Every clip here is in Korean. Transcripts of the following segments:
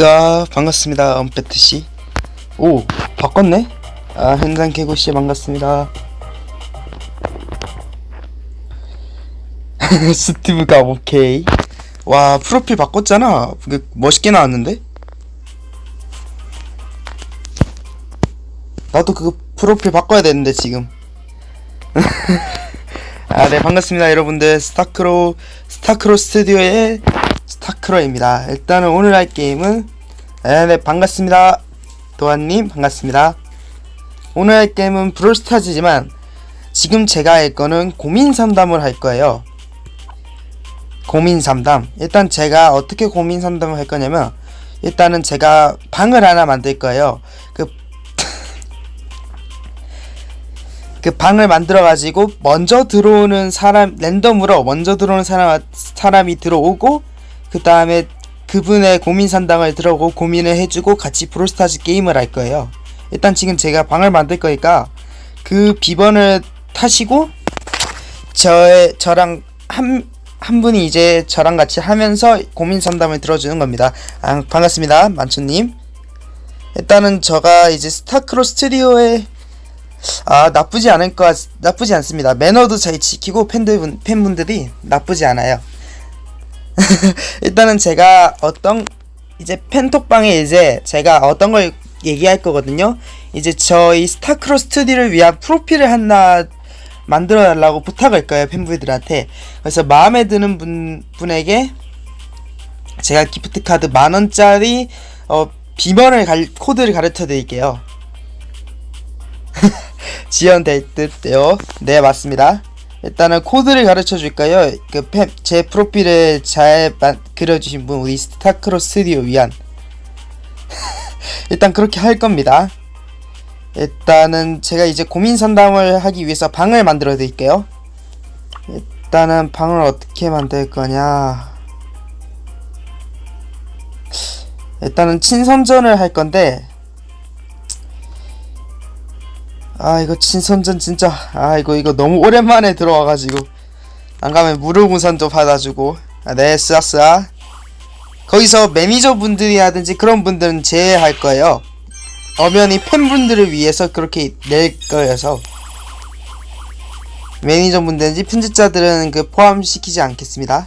으아 반갑습니다. 엄페트씨. 오 바꿨네? 아 현장 개구씨 반갑습니다. 스티브가 오케이. 와 프로필 바꿨잖아. 그 멋있게 나왔는데? 나도 그 프로필 바꿔야 되는데 지금. 아 네 반갑습니다 여러분들. 스타크로 스타크로 스튜디오의 스 타크로입니다. 일단은 오늘 할 게임은 네, 네 반갑습니다. 도안님 반갑습니다. 오늘 할 게임은 브롤스타즈지만 지금 제가 할 거는 고민 상담을 할 거예요. 고민 상담. 일단 제가 어떻게 고민 상담을 할 거냐면 일단은 제가 방을 하나 만들 거예요. 그 그 방을 만들어 가지고 먼저 들어오는 사람 랜덤으로 먼저 들어오는 사람 사람이 들어오고 그 다음에 그분의 고민 상담을 들어오고 고민을 해주고 같이 브롤스타즈 게임을 할 거예요. 일단 지금 제가 방을 만들 거니까 그 비번을 타시고 저의 저랑 한 한 분이 이제 저랑 같이 하면서 고민 상담을 들어주는 겁니다. 아, 반갑습니다, 만초님. 일단은 저가 이제 스타크로 스튜디오에 아 나쁘지 않을 것 같- 나쁘지 않습니다. 매너도 잘 지키고 팬들 팬분들이 나쁘지 않아요. 일단은 제가 어떤 이제 팬톡방에 이제 제가 어떤 걸 얘기할 거거든요. 이제 저희 스타크로 스튜디오를 위한 프로필을 하나 만들어 달라고 부탁할 거예요 팬분들한테. 그래서 마음에 드는 분 분에게 제가 기프트 카드 만 원짜리 어 비번을 갈 코드를 가르쳐 드릴게요. 지연될 듯요. 네, 맞습니다. 일단은 코드를 가르쳐 줄까요? 그 제 프로필을 잘 마- 그려주신 분 우리 스타크로 스튜디오 위한 일단 그렇게 할 겁니다. 일단은 제가 이제 고민 상담을 하기 위해서 방을 만들어 드릴게요. 일단은 방을 어떻게 만들 거냐? 일단은 친선전을 할 건데 아 이거 친선전 진짜. 아 이거 이거 너무 오랜만에 들어와가지고. 안 가면 무료 우선도 받아주고. 아, 네 쓰아쓰아 거기서 매니저 분들이라든지 그런 분들은 제외할 거예요. 엄연히 팬분들을 위해서 그렇게 낼 거여서. 매니저 분들인지 편집자들은 그 포함시키지 않겠습니다.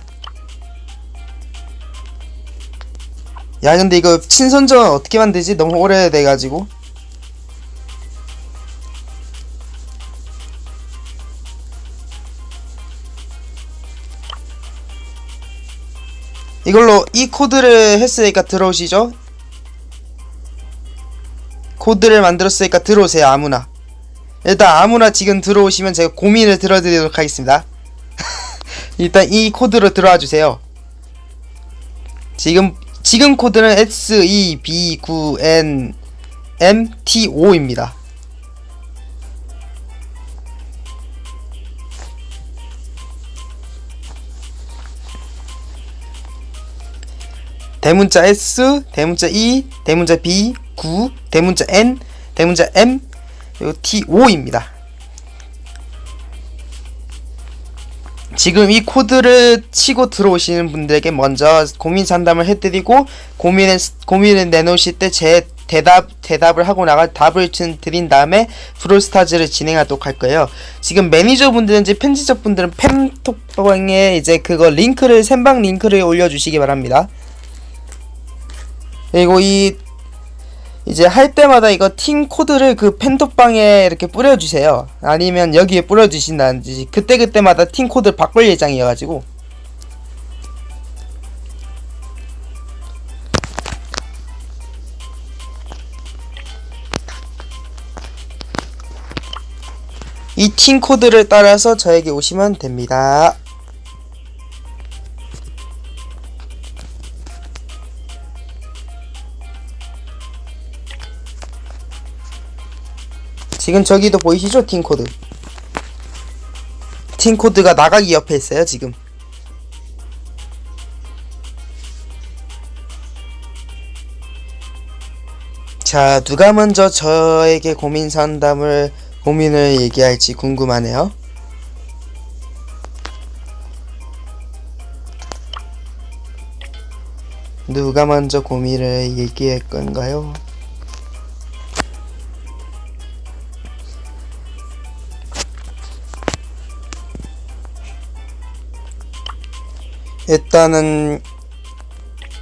야 근데 이거 친선전 어떻게 만들지? 너무 오래돼가지고 이걸로 이 코드를 했으니까 들어오시죠? 코드를 만들었으니까 들어오세요 아무나. 일단 아무나 지금 들어오시면 제가 고민을 들어드리도록 하겠습니다. 일단 이 코드로 들어와 주세요. 지금 지금 코드는 S2B9NMT5입니다 대문자 S, 대문자 E, 대문자 B, 9, 대문자 N, 대문자 M, 그리고 T5입니다. 지금 이 코드를 치고 들어오시는 분들에게 먼저 고민 상담을 해드리고 고민을 고민을 내놓으실 때 제 대답 대답을 하고 나가 답을 준- 드린 다음에 브롤스타즈를 진행하도록 할 거예요. 지금 매니저 분들인지 편집자 분들은 팬톡방에 이제 그거 링크를 샘방 링크를 올려주시기 바랍니다. 그리고 이 이제 할 때마다 이거 팀 코드를 그 팬톡방에 이렇게 뿌려주세요. 아니면 여기에 뿌려주신다든지 그때 그때마다 팀 코드를 바꿀 예정이어가지고 이 팀 코드를 따라서 저에게 오시면 됩니다. 지금 저기도 보이시죠? 팀 코드. 팀 코드가 나가기 옆에 있어요, 지금. 자, 누가 먼저 저에게 고민 상담을 고민을 얘기할지 궁금하네요. 누가 먼저 고민을 얘기할 건가요? 일단은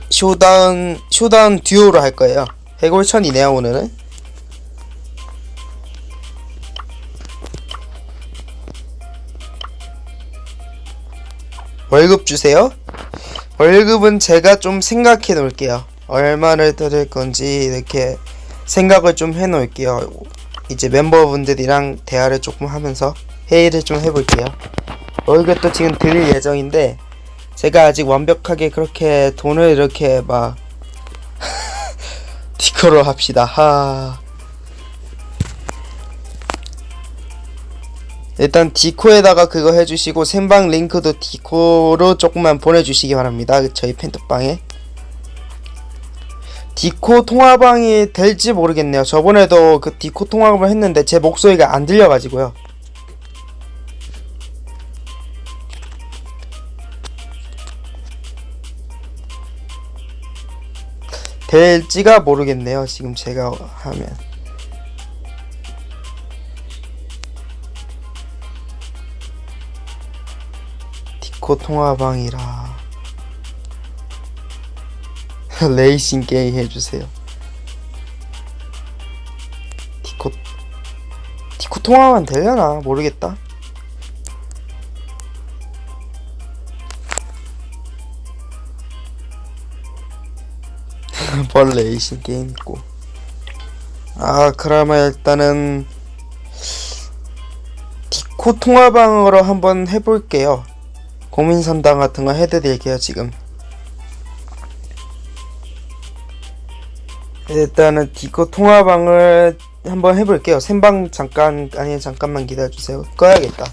쇼다운 쇼다운 듀오로 할 거예요. 해골천이네요 오늘은. 월급 주세요. 월급은 제가 좀 생각해 놓을게요. 얼마를 드릴 건지 이렇게 생각을 좀 해 놓을게요. 이제 멤버분들이랑 대화를 조금 하면서 회의를 좀 해볼게요. 월급도 지금 드릴 예정인데 제가 아직 완벽하게 그렇게 돈을 이렇게 막 디코로 합시다. 하. 일단 디코에다가 그거 해주시고 생방 링크도 디코로 조금만 보내주시기 바랍니다. 저희 팬톡방에. 디코 통화방이 될지 모르겠네요. 저번에도 그 디코 통화방을 했는데 제 목소리가 안 들려가지고요. 될지가 모르겠네요. 지금 제가 하면. 디코 통화방이라 레이싱 게임 해주세요. 디코 디코 통화만 되려나 모르겠다. 벌 레이싱 게임 있고. 아 그러면 일단은 디코 통화방으로 한번 해볼게요. 고민 상담 같은 거 해드릴게요 지금. 일단은 디코 통화방을 한번 해볼게요. 생방 잠깐 아니 잠깐만 기다려주세요. 꺼야겠다.